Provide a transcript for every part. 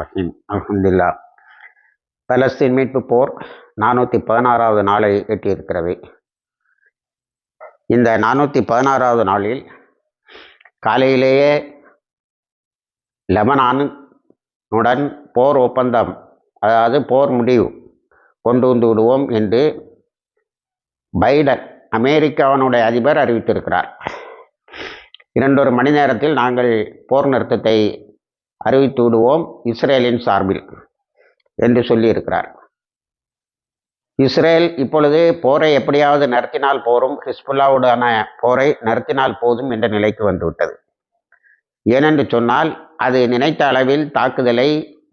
ரஹீம். அலமதுல்லா பலஸ்தீன் மீட்பு போர் நானூற்றி பதினாறாவது நாளை எட்டியிருக்கிறது. இந்த நானூற்றி பதினாறாவது நாளில் காலையிலேயே லெபனானுடன் போர் ஒப்பந்தம் அதாவது போர் முடிவு கொண்டு வந்து விடுவோம் என்று பைடன் அமெரிக்காவினுடைய அதிபர் அறிவித்திருக்கிறார். இரண்டொரு மணி நேரத்தில் நாங்கள் போர் நிறுத்தத்தை அறிவித்து விடுவோம் இஸ்ரேலின் சார்பில் என்று சொல்லியிருக்கிறார். இஸ்ரேல் இப்பொழுது போரை எப்படியாவது நடத்தினால் போரும் ஹிஸ்புல்லாவுடான போரை நடத்தினால் போதும் என்ற நிலைக்கு வந்துவிட்டது. ஏனென்று சொன்னால் அது நினைத்த அளவில் தாக்குதலை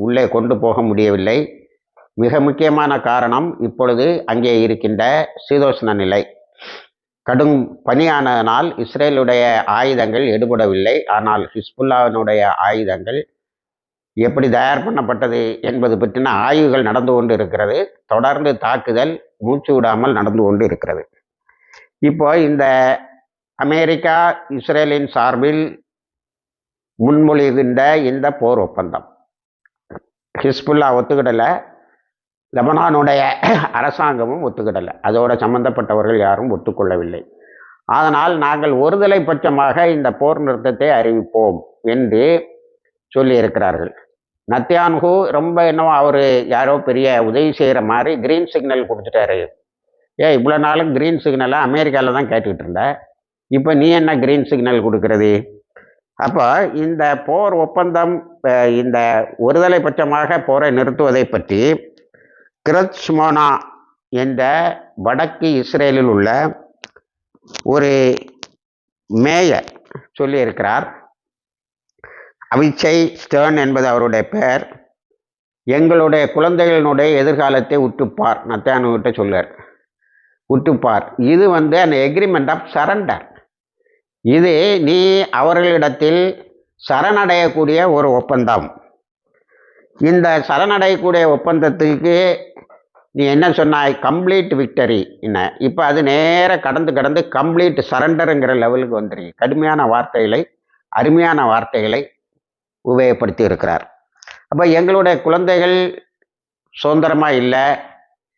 உள்ளே கொண்டு போக முடியவில்லை. மிக முக்கியமான காரணம் இப்பொழுது அங்கே இருக்கின்ற சீதோஷ்ண நிலை. கடும் பணியானதனால் இஸ்ரேலுடைய ஆயுதங்கள் எடுபடவில்லை. ஆனால் ஹிஸ்புல்லாவினுடைய ஆயுதங்கள் எப்படி தயார் பண்ணப்பட்டது என்பது பற்றின ஆய்வுகள் நடந்து கொண்டு இருக்கிறது தொடர்ந்து தாக்குதல் மூச்சு விடாமல் நடந்து கொண்டு இருக்கிறது இப்போ இந்த அமெரிக்கா இஸ்ரேலின் சார்பில் முன்மொழிகின்ற இந்த போர் ஒப்பந்தம். ஹிஸ்புல்லா ஒத்துக்கிடலை. லெபனானுடைய அரசாங்கமும் ஒத்துக்கிடலை. அதோட சம்பந்தப்பட்டவர்கள் யாரும் ஒத்துக்கொள்ளவில்லை. அதனால் நாங்கள் ஒருதலை பட்சமாக இந்த போர் நிறுத்தத்தை அறிவிப்போம் என்று சொல்லியிருக்கிறார்கள். நத்தியான்ஹூ ரொம்ப என்னவோ அவர் யாரோ பெரிய உதவி செய்கிற மாதிரி கிரீன் சிக்னல் கொடுத்துட்டாரு. ஏ இவ்வளோ நாளும் கிரீன் சிக்னலை அமெரிக்காவில் தான் கேட்டுக்கிட்டு இருந்த. இப்போ நீ என்ன கிரீன் சிக்னல் கொடுக்கறது? அப்போ இந்த போர் ஒப்பந்தம் இந்த ஒருதலை பட்சமாக போரை நிறுத்துவதை பற்றி கிரத்ஸ்மோனா என்ற வடக்கு இஸ்ரேலில் உள்ள ஒரு மேயர் சொல்லியிருக்கிறார். அவிச்சை ஸ்டேர்ன் என்பது அவருடைய பெயர். எங்களுடைய குழந்தைகளினுடைய எதிர்காலத்தை உற்றுப்பார் நத்தானுகிட்ட சொல்லார் உற்றுப்பார். இது வந்து அந்த எக்ரிமெண்ட் ஆஃப் சரண்டர் இது நீ அவர்களிடத்தில் சரணடையக்கூடிய ஒரு ஒப்பந்தம். இந்த சரணடையக்கூடிய ஒப்பந்தத்துக்கு நீ என்ன சொன்னாய் கம்ப்ளீட் விக்டரி என்ன. இப்போ அது நேராக கடந்து கடந்து கம்ப்ளீட் சரண்டருங்கிற லெவலுக்கு வந்துருக்கு கடுமையான வார்த்தைகளை அருமையான வார்த்தைகளை உபயோகப்படுத்தி இருக்கிறார். அப்போ எங்களுடைய குழந்தைகள் சுதந்திரமாக இல்லை.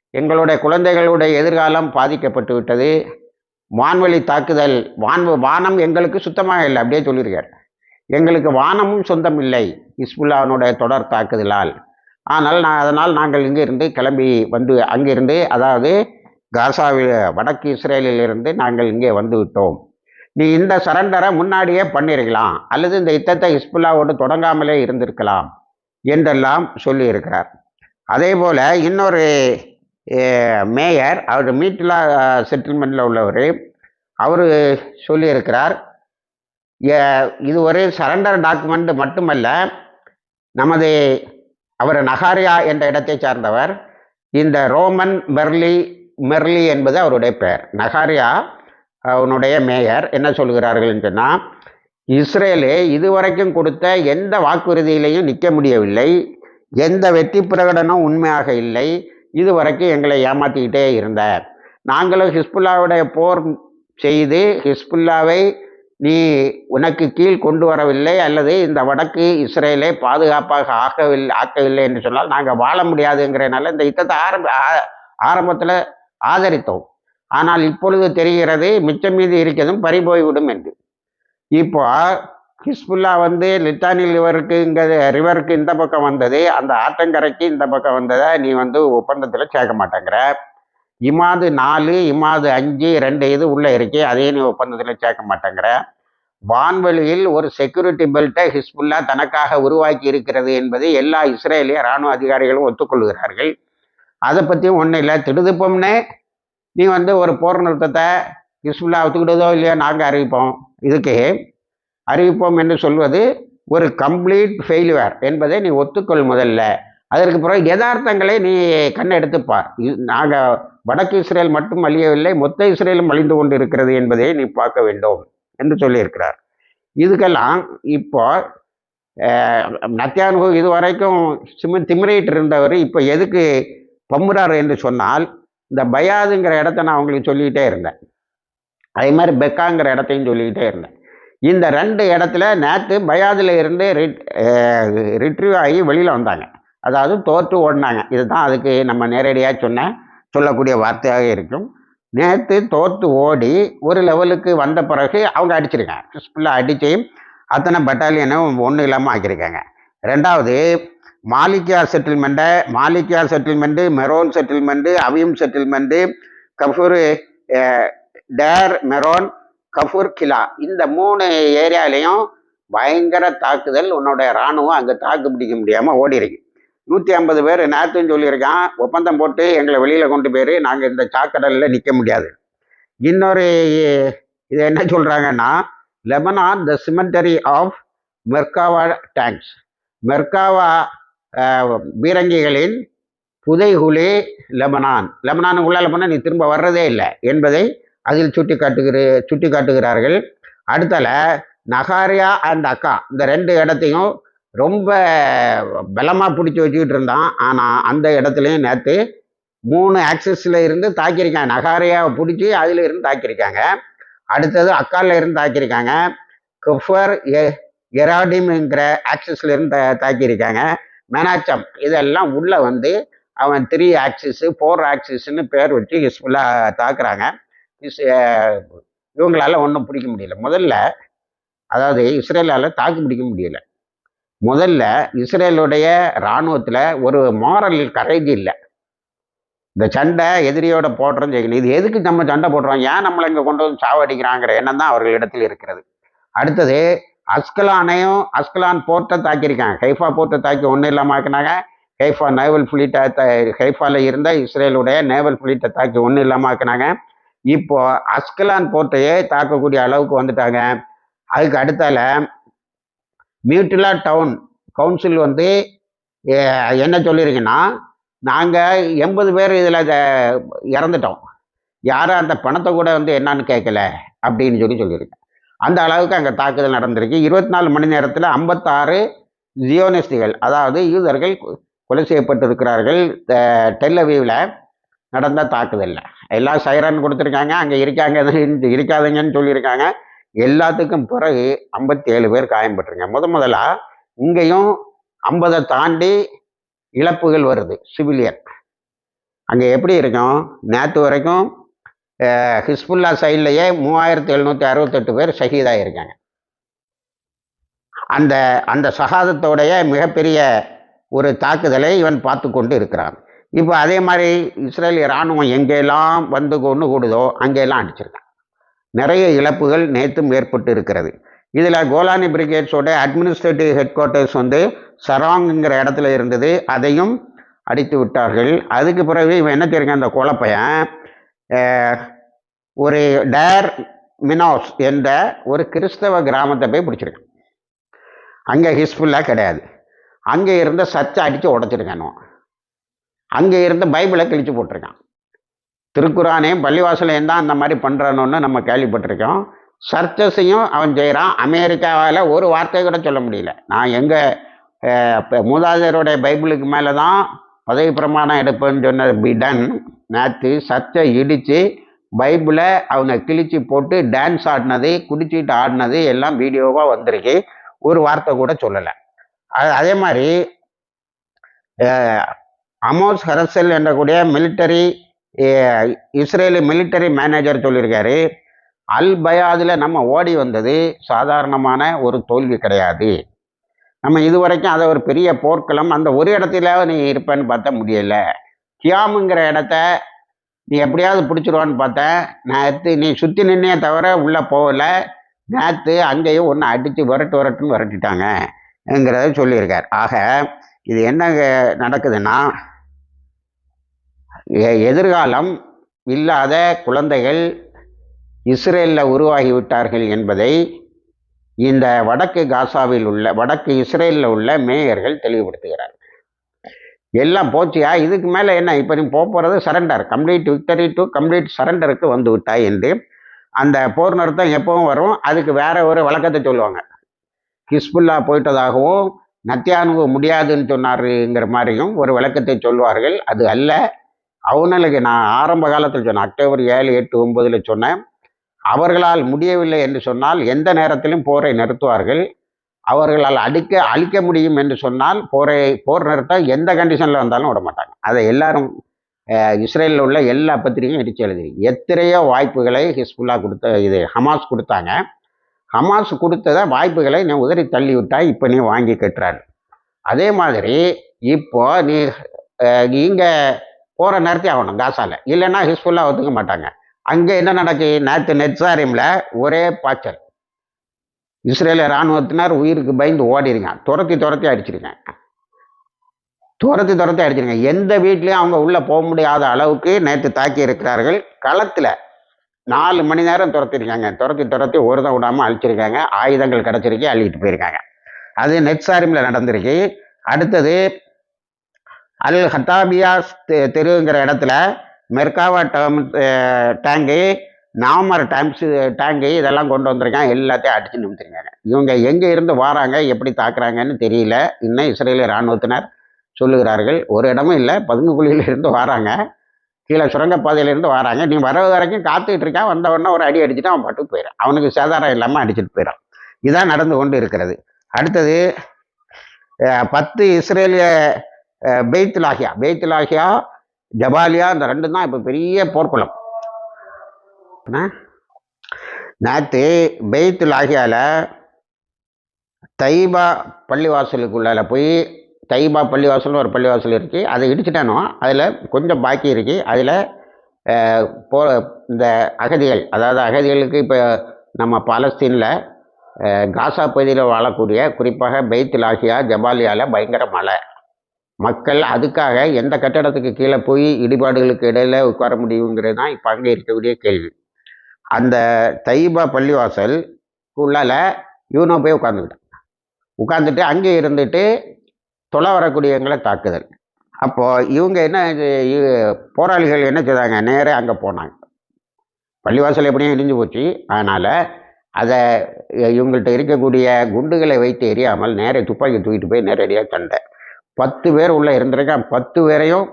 எங்களுடைய குழந்தைகளுடைய எதிர்காலம் பாதிக்கப்பட்டு விட்டது. வான்வெளி தாக்குதல் வான் வானம் எங்களுக்கு சுத்தமாக இல்லை. அப்படியே சொல்லியிருக்கார். எங்களுக்கு வானமும் சொந்தம் இல்லை. ஹிஸ்புல்லாவினுடைய தொடர் தாக்குதலால். ஆனால் நான் அதனால் நாங்கள் இங்கிருந்து கிளம்பி வந்து அங்கிருந்து அதாவது காசாவில் வடக்கு இஸ்ரேலிலிருந்து நாங்கள் இங்கே வந்து விட்டோம். நீ இந்த சரண்டரை முன்னாடியே பண்ணிருக்கலாம் அல்லது இந்த யுத்தத்தை ஹிஸ்புல்லாவோடு தொடங்காமலே இருந்திருக்கலாம் என்றெல்லாம் சொல்லியிருக்கிறார். அதே போல் இன்னொரு மேயர் அவர் மீட்லா செட்டில்மெண்ட்டில் உள்ளவர் அவர் சொல்லியிருக்கிறார் இது ஒரு சரண்டர் டாக்குமெண்ட் மட்டுமல்ல நமது அவர் நகாரியா என்ற இடத்தை சார்ந்தவர். இந்த ரோமன் மெர்லி மெர்லி என்பது அவருடைய பெயர். நகாரியா அவனுடைய மேயர். என்ன சொல்கிறார்கள் சொன்னால் இஸ்ரேலு இதுவரைக்கும் கொடுத்த எந்த வாக்குறுதியிலையும் நிற்க முடியவில்லை. எந்த வெற்றி பிரகடனம் உண்மையாக இல்லை. இதுவரைக்கும் எங்களை ஏமாற்றிக்கிட்டே இருந்த நாங்களும் ஹிஸ்புல்லாவுடைய போர் செய்து ஹிஸ்புல்லாவை நீ உனக்கு கீழ் கொண்டு வரவில்லை அல்லது இந்த வடக்கு இஸ்ரேலை பாதுகாப்பாக ஆக்கவில்லை ஆக்கவில்லை என்று சொன்னால் நாங்கள் வாழ முடியாதுங்கிறனால இந்த யுத்தத்தை ஆரம்ப ஆரம்பத்தில் ஆதரித்தோம். ஆனால் இப்பொழுது தெரிகிறது மிச்சம் மீது இருக்கிறதும் பறிபோய்விடும் என்று. இப்போ ஹிஸ்புல்லா வந்து லிட்டானில் ரிவருக்கு இங்கே ரிவருக்கு இந்த பக்கம் வந்தது அந்த ஆற்றங்கரைக்கு இந்த பக்கம் வந்ததை நீ வந்து ஒப்பந்தத்தில் சேர்க்க மாட்டேங்கிற. இமாது நாலு இமாது அஞ்சு ரெண்டு இது உள்ளே இருக்கே அதையும் நீ ஒப்பந்தத்தில் சேர்க்க மாட்டேங்கிற. வான்வெளியில் ஒரு செக்யூரிட்டி பெல்ட்டை ஹிஸ்புல்லா தனக்காக உருவாக்கி இருக்கிறது என்பது எல்லா இஸ்ரேலிய இராணுவ அதிகாரிகளும் ஒத்துக்கொள்கிறார்கள். அதை பற்றியும் ஒன்றும் இல்லை. திடுதுப்பம்னே நீ வந்து ஒரு போர் நிறுத்தத்தை ஹிஸ்புல்லா ஒத்துக்கிட்டதோ இல்லையோ நாங்கள் அறிவிப்போம். இதுக்கு அறிவிப்போம் என்று சொல்வது ஒரு கம்ப்ளீட் ஃபெயில்வேர் என்பதை நீ ஒத்துக்கொள் முதல்ல. அதற்கு பிறகு யதார்த்தங்களை நீ கண்ணெடுத்துப்பார் நாங்கள் வடக்கு இஸ்ரேல் மட்டும் அழியவில்லை மொத்த இஸ்ரேலும் அழிந்து கொண்டு இருக்கிறது என்பதை நீ பார்க்க வேண்டும் என்று சொல்லியிருக்கிறார். இதுக்கெல்லாம் இப்போ நத்தியானு இதுவரைக்கும் சிம திமிரிட்டு இருந்தவர் இப்போ எதுக்கு பம்புறார் என்று சொன்னால் இந்த பயாதுங்கிற இடத்த நான் அவங்களுக்கு சொல்லிக்கிட்டே இருந்தேன். அதே மாதிரி பெக்காங்கிற இடத்தையும் சொல்லிக்கிட்டே இருந்தேன். இந்த ரெண்டு இடத்துல நேற்று பயாதில் இருந்து ரிட்ரீவ் ஆகி வெளியில் வந்தாங்க. அதாவது தோற்று ஓடினாங்க. இதுதான் அதுக்கு நம்ம நேரடியாக சொன்னேன் சொல்லக்கூடிய வார்த்தையாக இருக்கும். நேற்று தோற்று ஓடி ஒரு லெவலுக்கு வந்த பிறகு அவங்க அடிச்சிருக்காங்க. ஹிஸ்புல்லா அடித்து அத்தனை பட்டாலியனும் ஒன்றும் இல்லாமல் ஆக்கியிருக்காங்க. ரெண்டாவது மாலிக்கியார் செட்டில்மெண்ட்டை Malkiya settlement Meron settlement Avivim settlement Ghafoor டேர் மெரோன் கஃபூர் கிலா இந்த மூணு ஏரியாலையும் பயங்கர தாக்குதல். உன்னோட இராணுவம் அங்கே தாக்கு பிடிக்க முடியாமல் ஓடிருக்கு நூற்றி ஐம்பது பேர் நேரத்தையும் சொல்லியிருக்கான். ஒப்பந்தம் போட்டு எங்களை வெளியில் கொண்டு போயிரு. நாங்கள் இந்த சாக்கடலில் நிற்க முடியாது. இன்னொரு இது என்ன சொல்கிறாங்கன்னா Lebanon the cemetery of Merkava tanks Merkava பீரங்கிகளின் புதைகுழி லெபனான். லெபனானுக்குள்ளால போனால் நீ திரும்ப வர்றதே இல்லை என்பதை அதில் சுட்டி காட்டுகிற சுட்டி காட்டுகிறார்கள் அடுத்தல நகாரியா அண்ட் அக்கா இந்த ரெண்டு இடத்தையும் ரொம்ப பலமாக பிடிச்சி வச்சுக்கிட்டு இருந்தான். ஆனால் அந்த இடத்துலையும் நேற்று மூணு ஆக்சஸில் இருந்து தாக்கியிருக்காங்க. நகாரியாவை பிடிச்சி அதில் இருந்து தாக்கியிருக்காங்க. அடுத்தது அக்கால இருந்து தாக்கியிருக்காங்க. கஃபர் எ எராடிம்ங்கிற ஆக்சிஸ்ல இருந்து தா தாக்கியிருக்காங்க. மெனாச்சம் இதெல்லாம் உள்ளே வந்து அவன் த்ரீ ஆக்சிஸு ஃபோர் ஆக்சிஸ்னு பேர் வச்சு ஹிஸ்புல்லா தாக்குறாங்க. இஸ் இவங்களால ஒன்றும் பிடிக்க முடியல. முதல்ல அதாவது இஸ்ரேலால் தாக்கு பிடிக்க முடியல. முதல்ல இஸ்ரேலுடைய இராணுவத்தில் ஒரு மாரல் கரைதி இல்லை. இந்த சண்டை எதிரியோட போடுறோம் செய்யணும் இது எதுக்கு நம்ம சண்டை போடுறோம்? ஏன் நம்மளை இங்கே கொண்டு வந்து சாவடிக்கிறாங்கிற எண்ணம் தான் அவர்களிடத்தில் இருக்கிறது. அடுத்தது அஸ்கலானையும் அஸ்கலான் போர்ட்டை தாக்கியிருக்காங்க. ஹைஃபா போர்ட்டை தாக்கி ஒன்றும் இல்லாமல் ஆக்குனாங்க. ஹைஃபா நேவல் ஃபிளீட்டை த ஹைஃபாவில் இருந்த இஸ்ரேலுடைய நேவல் ஃபிளீட்டை தாக்கி ஒன்றும் இல்லாமல் ஆக்குனாங்க. இப்போ அஸ்கலான் போர்ட்டையே தாக்கக்கூடிய அளவுக்கு வந்துட்டாங்க. அதுக்கு அடுத்தால மியூட்டிலா டவுன் கவுன்சில் வந்து என்ன சொல்லியிருக்குன்னா நாங்கள் எண்பது பேர் இதில் இறந்துட்டோம். யாரும் அந்த பணத்தை கூட வந்து என்னன்னு கேட்கல அப்படின்னு சொல்லி சொல்லியிருக்கேன் அந்த அளவுக்கு அங்கே தாக்குதல் நடந்திருக்கு. இருபத்தி நாலு மணி நேரத்தில் ஐம்பத்தாறு ஜியோனிஸ்டுகள் அதாவது யூதர்கள் கொலை செய்யப்பட்டிருக்கிறார்கள் அஹ், டெல்லவீவில் நடந்த தாக்குதலில். எல்லாம் சைரன் கொடுத்துருக்காங்க அங்கே இருக்காங்க இருக்காதுங்கன்னு சொல்லியிருக்காங்க. எல்லாத்துக்கும் பிறகு ஐம்பத்தி ஏழு பேர் காயம்பட்டுருங்க முத முதலா இங்கேயும் ஐம்பதை தாண்டி இழப்புகள் வருது சிவிலியன் அங்கே எப்படி இருக்கும்? நேற்று வரைக்கும் ஹிஸ்புல்லா சைட்லேயே மூவாயிரத்தி எழுநூற்றி அறுபத்தெட்டு பேர் ஷஹீதாக இருக்காங்க அந்த அந்த சகாதத்தோடைய மிகப்பெரிய ஒரு தாக்குதலை இவன் பார்த்து கொண்டு இருக்கிறான். இப்போ அதே மாதிரி இஸ்ரேலிய இராணுவம் எங்கெல்லாம் வந்து கொண்டு கூடுதோ அங்கெல்லாம் அடிச்சிருக்கான். நிறைய இழப்புகள் நேற்றும் ஏற்பட்டு இருக்கிறது இதில் கோலானி பிரிகேட்ஸோட அட்மினிஸ்ட்ரேட்டிவ் ஹெட் குவார்ட்டர்ஸ் வந்து சராங்குங்கிற இடத்துல இருந்தது. அதையும் அடித்து விட்டார்கள். அதுக்கு பிறகு இவன் என்ன தெரியுங்க அந்த குழப்பையன்? ஒரு டேர் மினாஸ் என்ற ஒரு கிறிஸ்தவ கிராமத்தை போய் பிடிச்சிருக்கான். அங்கே ஹிஸ்புல்லாக கிடையாது. அங்கே இருந்த சர்ச்சை அடித்து உடச்சிருக்கானோ அங்கே இருந்த பைபிளை கிழிச்சு போட்டிருக்கான். திருக்குறானையும் பள்ளிவாசலையும் தான் அந்த மாதிரி பண்ணுறானோன்னு நம்ம கேள்விப்பட்டிருக்கோம். சர்ச்சஸையும் அவன் செய்கிறான் அமெரிக்காவில் ஒரு வார்த்தை கூட சொல்ல முடியல. நான் எங்கள் மூதாதையருடைய பைபிளுக்கு மேலே தான் பதவி பிரமாணம் எடுப்பேன்னு சொன்ன பிடன் நேற்று சர்ச்சை இடித்து பைபிளை அவங்க கிழிச்சு போட்டு டான்ஸ் ஆடினது குடிச்சிட்டு ஆடினது எல்லாம் வீடியோவாக வந்திருக்கு. ஒரு வார்த்தை கூட சொல்லலை. அது அதே மாதிரி அமோஸ் ஹரசல் என்றக்கூடிய மிலிட்டரி இஸ்ரேலு மிலிட்டரி மேனேஜர் சொல்லியிருக்காரு. அல் பயாதில் நம்ம ஓடி வந்தது சாதாரணமான ஒரு தோல்வி கிடையாது. நம்ம இதுவரைக்கும் அதை ஒரு பெரிய போர்க்களம் அந்த ஒரு இடத்துல நீ இருப்பேன்னு பார்த்தா முடியல. கியாமுங்கிற இடத்த நீ எப்படியாவது பிடிச்சிருவான்னு பார்த்தேன் நேற்று நீ சுற்றி நின்னே தவிர உள்ளே போகல. நேற்று அங்கேயும் ஒன்று அடித்து விரட்டு விரட்டுன்னு விரட்டிட்டாங்கங்கிறத சொல்லியிருக்கார். ஆக இது என்ன நடக்குதுன்னா எதிர்காலம் இல்லாத குழந்தைகள் இஸ்ரேலில் உருவாகிவிட்டார்கள் என்பதை இந்த வடக்கு காசாவில் உள்ள வடக்கு இஸ்ரேலில் உள்ள மேயர்கள் தெளிவுபடுத்துகிறார் எல்லாம் போச்சியா? இதுக்கு மேலே என்ன? இப்போ நீ போக போகிறது surrender complete victory to complete சரண்டருக்கு வந்து விட்டாய் என்று அந்த போர் நிறுத்தம் எப்பவும் வரும். அதுக்கு வேற ஒரு வழக்கத்தை சொல்லுவாங்க. ஹிஸ்புல்லா போயிட்டதாகவும் நத்தியானுவு முடியாதுன்னு சொன்னாருங்கிற மாதிரியும் ஒரு விளக்கத்தை சொல்வார்கள். அது அல்ல. அவனுக்கு நான் ஆரம்ப காலத்தில் சொன்னேன் அக்டோபர் ஏழு எட்டு ஒன்பதில் சொன்னேன். அவர்களால் முடியவில்லை என்று சொன்னால் எந்த நேரத்திலும் போரை நிறுத்துவார்கள். அவர்களால் அடிக்க அழிக்க முடியும் என்று சொன்னால் போரை போர் நிறுத்த எந்த கண்டிஷனில் வந்தாலும் விட மாட்டாங்க அதை எல்லாரும் இஸ்ரேலில் உள்ள எல்லா பத்திரிகையும் இடிச்சு எழுதி எத்தனையோ வாய்ப்புகளை ஹிஸ்புல்லா கொடுத்த இது ஹமாஸ் கொடுத்தாங்க. ஹமாஸ் கொடுத்தத வாய்ப்புகளை நீ உதறி தள்ளி விட்டா இப்போ நீ வாங்கி கட்டுறாரு. அதே மாதிரி இப்போ நீ இங்கே போகிற நேரத்தை ஆகணும் காசால. இல்லைன்னா ஹிஸ்புல்லா ஒத்துக்க மாட்டாங்க. அங்கே என்ன நடக்கு? நேற்று நெட்சாரியமில் ஒரே பாய்ச்சல். இஸ்ரேல இராணுவத்தினர் உயிருக்கு பயந்து ஓடிடுங்க துரத்தி துரத்தி அடிச்சிருக்கேன் துரத்தி துரத்தி அடிச்சிருங்க. எந்த வீட்லேயும் அவங்க உள்ளே போக முடியாத அளவுக்கு நேற்று தாக்கி இருக்கிறார்கள். களத்தில் நாலு மணி நேரம் துரத்திருக்காங்க. துரத்தி துரத்தி ஒரு தான் விடாமல் அழிச்சிருக்காங்க. ஆயுதங்கள் கிடச்சிருக்கு அள்ளிட்டு போயிருக்காங்க. அது நெட்சாரிமில் நடந்திருக்கு. அடுத்தது அல் ஹத்தாபியா தெருங்கிற இடத்துல மெர்காவா டேம் டேங்கு நாமர் டேம்ஸு டேங்கு இதெல்லாம் கொண்டு வந்திருக்கான் எல்லாத்தையும் அடிச்சு நிமித்திருக்காங்க. இவங்க எங்கே இருந்து வராங்க எப்படி தாக்குறாங்கன்னு தெரியல. இன்னும் இஸ்ரேலிய இராணுவத்தினர் சொல்லுகிறார்கள். ஒரு இடமும் இல்லை. பதுங்குக்குழியிலிருந்து வராங்க. கீழே சுரங்கப்பாதையிலேருந்து வராங்க. நீ வர வரைக்கும் காத்துக்கிட்டு இருக்கான் வந்தவொடனே ஒரு அடி அடிச்சுட்டு அவன் பாட்டுக்கு போயிடான் அவனுக்கு சேதாரம் இல்லாமல் அடிச்சுட்டு போயிடான் இதான் நடந்து கொண்டு இருக்கிறது. அடுத்தது பத்து இஸ்ரேலிய பெய்த்துலாகியா பெய்த்துலாகியா ஜபாலியா இந்த ரெண்டு தான் இப்போ பெரிய போர்க்குளம். நேற்று பெய்த்துலாகியாவில் தைபா பள்ளிவாசலுக்குள்ளால போய் தைபா பள்ளிவாசல்னு ஒரு பள்ளிவாசல் இருக்குது அதை இடிச்சிட்டானோ அதில் கொஞ்சம் பாக்கி இருக்குது அதில் போ இந்த அகதிகள் அதாவது அகதிகளுக்கு இப்போ நம்ம பாலஸ்தீனில் காசா பகுதியில் வாழக்கூடிய குறிப்பாக பெய்த்லாஹியா ஜபாலியாவில் பயங்கர மழை. மக்கள் அதுக்காக எந்த கட்டடத்துக்கு கீழே போய் இடிபாடுகளுக்கு இடையில் உட்கார முடியுங்கிறது தான் இப்போ அங்கே இருக்கக்கூடிய கேள்வி. அந்த தைபா பள்ளிவாசல் உள்ளால் யூனோ போய் உட்காந்துக்கிட்டான் உட்காந்துட்டு அங்கே இருந்துட்டு தொலை வரக்கூடியவங்களை தாக்குதல். அப்போது இவங்க என்ன போராளிகள் என்ன செய்தாங்க? நேராக அங்கே போனாங்க. பள்ளிவாசல் எப்படியும் இடிஞ்சு போச்சு. அதனால் அதை இவங்கள்ட்ட இருக்கக்கூடிய குண்டுகளை வைத்து எரியாமல் நேரே துப்பாக்கி தூக்கிட்டு போய் நேரடியாக சண்டை பத்து பேர் உள்ளே இருந்திருக்காங்க. பத்து பேரையும்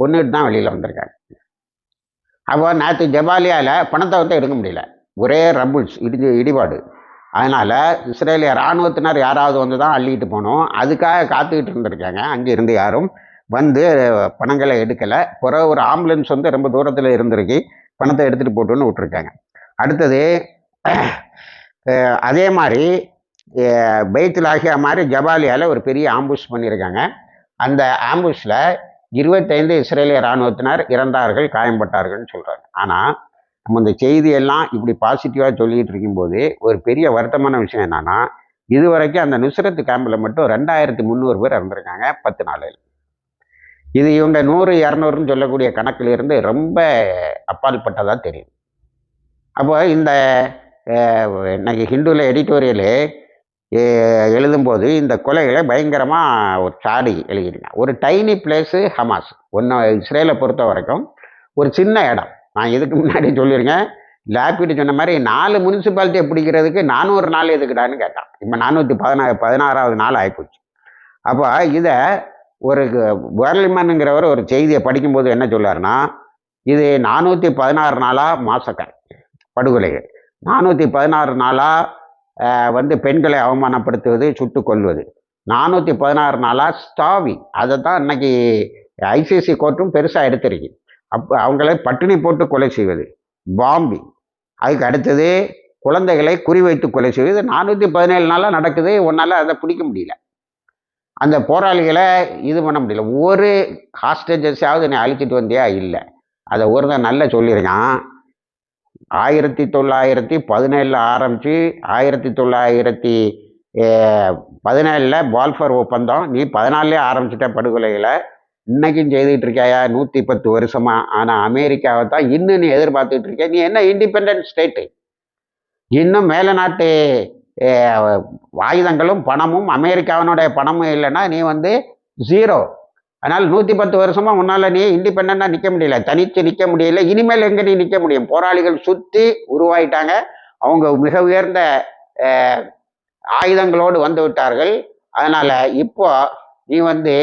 கொண்டுட்டு தான் வெளியில் வந்திருக்காங்க. அப்போ நேற்று ஜபாலியாவில் பணத்தை வந்து எடுக்க முடியல. ஒரே ரம்புல்ஸ் இடிஞ்சு இடிபாடு. அதனால் இஸ்ரேலிய இராணுவத்தினர் யாராவது வந்து தான் அள்ளிட்டு போனோம் அதுக்காக காத்துக்கிட்டு இருந்திருக்காங்க. அங்கே இருந்து யாரும் வந்து பணங்களை எடுக்கலை. பிறகு ஒரு ஆம்புலன்ஸ் வந்து ரொம்ப தூரத்தில் இருந்திருக்கு. பணத்தை எடுத்துகிட்டு போட்டுன்னு விட்ருக்காங்க அடுத்தது அதே மாதிரி பெய்த்தில் ஆகிய மாதிரி ஜபாலியால் ஒரு பெரிய ஆம்புஷ் பண்ணியிருக்காங்க அந்த ஆம்புஷில் இருபத்தைந்து இஸ்ரேலிய இராணுவத்தினர் இறந்தார்கள் காயம்பட்டார்கள்னு சொல்கிறாங்க ஆனால் நம்ம இந்த செய்தியெல்லாம் இப்படி பாசிட்டிவாக சொல்லிகிட்டு இருக்கும்போது ஒரு பெரிய வருத்தமான விஷயம் என்னென்னா இது வரைக்கும் அந்த நுசரத்து கேம்பில் மட்டும் ரெண்டாயிரத்தி முந்நூறு பேர் இறந்துருக்காங்க பத்து நாளில் இது இவங்க நூறு இரநூறுன்னு சொல்லக்கூடிய கணக்கிலிருந்து ரொம்ப அப்பால்பட்டதாக தெரியும் அப்போ இந்த இன்னைக்கு ஹிந்துவில் எடிட்டோரியலு எழுதும்போது இந்த கொலைகளை பயங்கரமாக ஒரு சாடி எழுதிருங்க ஒரு டைனி பிளேஸு ஹமாஸ் ஒன்று இஸ்ரேலை பொறுத்த வரைக்கும் ஒரு சின்ன இடம். நான் இதுக்கு முன்னாடி சொல்லியிருக்கேன். லேப்பிட்டு சொன்ன மாதிரி நாலு முனிசிபாலிட்டியை பிடிக்கிறதுக்கு நானூறு நாள் எதுக்குடான்னு கேட்டான். இப்போ நானூற்றி பதினா பதினாறாவது நாள் ஆகிப்போச்சு அப்போ இதை ஒரு வேர்லிமனுங்கிறவர் ஒரு செய்தியை படிக்கும்போது என்ன சொல்லார்னா இது நானூற்றி பதினாறு நாளாக மாசக்கர் படுகொலைகள். நானூற்றி பதினாறு நாளாக வந்து பெண்களை அவமானப்படுத்துவது சுட்டு கொள்வது நானூற்றி பதினாறு நாளாக ஸ்டாவி அதை தான் இன்னைக்கு ஐசிசி கோர்ட்டும் பெருசாக எடுத்திருக்கு. அப்போ அவங்கள பட்டினி போட்டு கொலை செய்வது. பாம்பி. அதுக்கு அடுத்தது குழந்தைகளை குறிவைத்து கொலை செய்வது. நானூற்றி பதினேழு நாளாக நடக்குது. ஒன்றால் அதை பிடிக்க முடியல. அந்த போராளிகளை இது பண்ண முடியல. ஒரு ஹாஸ்டேஜஸாவது நீ அழிச்சிட்டு வந்தியா? இல்லை. அதை ஒரு தான் நல்லா சொல்லியிருக்கான். ஆயிரத்தி தொள்ளாயிரத்தி பதினேழில் ஆரம்பித்து ஆயிரத்தி தொள்ளாயிரத்தி பதினேழில் பால்ஃபர் ஒப்பந்தம். நீ பதினாலே ஆரம்பிச்சிட்ட படுகொலைகளை. இன்னைக்கும் செய்துட்டு இருக்காயா நூற்றி பத்து வருஷமா ஆனால் அமெரிக்காவை தான் இன்னும் நீ எதிர்பார்த்துட்டு இருக்க நீ என்ன இண்டிபெண்ட் ஸ்டேட்டு இன்னும் மேல நாட்டு ஆயுதங்களும் பணமும் அமெரிக்காவினுடைய பணமும் இல்லைன்னா நீ வந்து ஜீரோ அதனால் நூற்றி பத்து வருஷமாக உன்னால் நீ இண்டிபெண்ட்டாக நிற்க முடியல தனித்து நிற்க முடியல இனிமேல் எங்கே நீ நிற்க முடியும்? போராளிகள் சுற்றி உருவாயிட்டாங்க. அவங்க மிக உயர்ந்த ஆயுதங்களோடு வந்து விட்டார்கள். அதனால் இப்போ நீ வந்து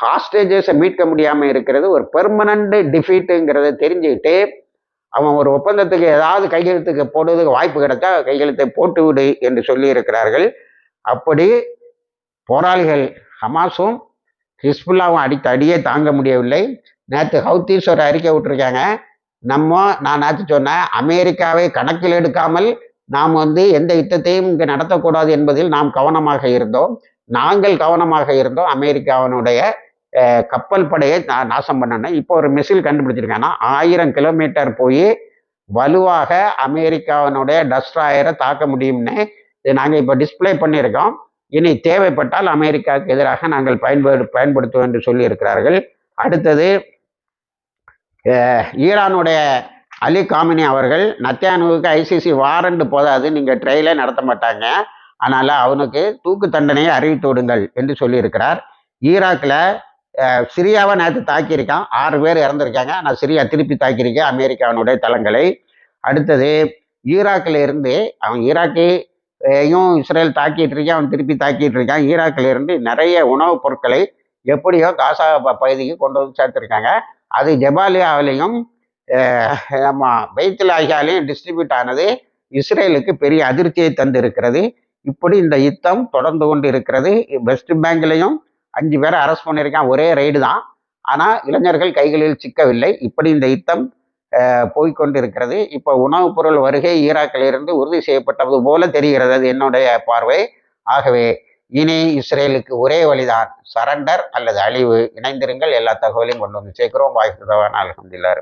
ஹாஸ்டேஜஸை மீட்க முடியாமல் இருக்கிறது ஒரு பெர்மனண்ட் டிஃபீட்டுங்கிறத தெரிஞ்சுக்கிட்டு அவன் ஒரு ஒப்பந்தத்துக்கு ஏதாவது கையெழுத்துக்கு போடுவதுக்கு வாய்ப்பு கிடைச்சா கையெழுத்தை போட்டு விடு என்று சொல்லி இருக்கிறார்கள் அப்படி போராளிகள் ஹமாஸும் ஹிஸ்புல்லாவும் அடித்த அடியே தாங்க முடியவில்லை. நேற்று ஹவுத்தீஸ் ஒரு அறிக்கை விட்டுருக்காங்க. நம்ம நான் நேற்று சொன்னேன் அமெரிக்காவை கணக்கில் எடுக்காமல் நாம் வந்து எந்த யுத்தத்தையும் இங்கே நடத்தக்கூடாது என்பதில் நாம் கவனமாக இருந்தோம். நாங்கள் கவனமாக இருந்தோம். அமெரிக்காவினுடைய கப்பல் படையை நான் நாசம் பண்ணணும் இப்போ ஒரு மிசில் கண்டுபிடிச்சிருக்காங்கன்னா ஆயிரம் கிலோமீட்டர் போய் வலுவாக அமெரிக்காவினுடைய டஸ்ட்ராயரை தாக்க முடியும்னு நாங்கள் இப்போ டிஸ்பிளே பண்ணியிருக்கோம். இனி தேவைப்பட்டால் அமெரிக்காவுக்கு எதிராக நாங்கள் பயன்படு பயன்படுத்துவோம் என்று சொல்லியிருக்கிறார்கள். அடுத்தது ஈரானுடைய அலி காமினி அவர்கள் நத்தியானுவுக்கு ஐசிசி வாரண்டு போதாது நீங்கள் ட்ரையலே நடத்த மாட்டாங்க. அதனால் அவனுக்கு தூக்கு தண்டனையை அறிவித்து விடுங்கள் என்று சொல்லியிருக்கிறார். ஈராக்கில் சிரியாவை நேற்று தாக்கியிருக்கான். ஆறு பேர் இறந்துருக்காங்க. ஆனால் சிரியா திருப்பி தாக்கியிருக்கேன் அமெரிக்காவினுடைய தளங்களை. அடுத்தது ஈராக்கில் இருந்து அவன் ஈராக்கையும் இஸ்ரேல் தாக்கிட்டு இருக்கான் அவன் திருப்பி தாக்கிட்டு இருக்கான் ஈராக்கில் இருந்து நிறைய உணவுப் பொருட்களை எப்படியோ காசா ப- பகுதிக்கு கொண்டு வந்து சேர்த்துருக்காங்க. அது ஜபாலியாவிலையும் நம்ம பைத்துல் டிஸ்ட்ரிபியூட் ஆனது இஸ்ரேலுக்கு பெரிய அதிர்ச்சியை தந்து இருக்கிறது இப்படி இந்த யுத்தம் தொடர்ந்து கொண்டு இருக்கிறது வெஸ்ட் பேங்க்லையும் அஞ்சு பேரை அரெஸ்ட் பண்ணியிருக்கான். ஒரே ரைடு தான். ஆனால் இளைஞர்கள் கைகளில் சிக்கவில்லை. இப்படி இந்த யுத்தம் போய்கொண்டிருக்கிறது போய்க்கொண்டு இருக்கிறது இப்போ உணவுப் பொருள் வருகை ஈராக்கிலிருந்து உறுதி செய்யப்பட்டது போல தெரிகிறது. அது என்னுடைய பார்வை. ஆகவே இனி இஸ்ரேலுக்கு ஒரே வழிதான். சரண்டர் அல்லது அழிவு. இணைந்திருங்கள். எல்லா தகவலையும் கொண்டு வந்து சேர்க்கிறோம். வாய்ப்பு அலமதுல்லா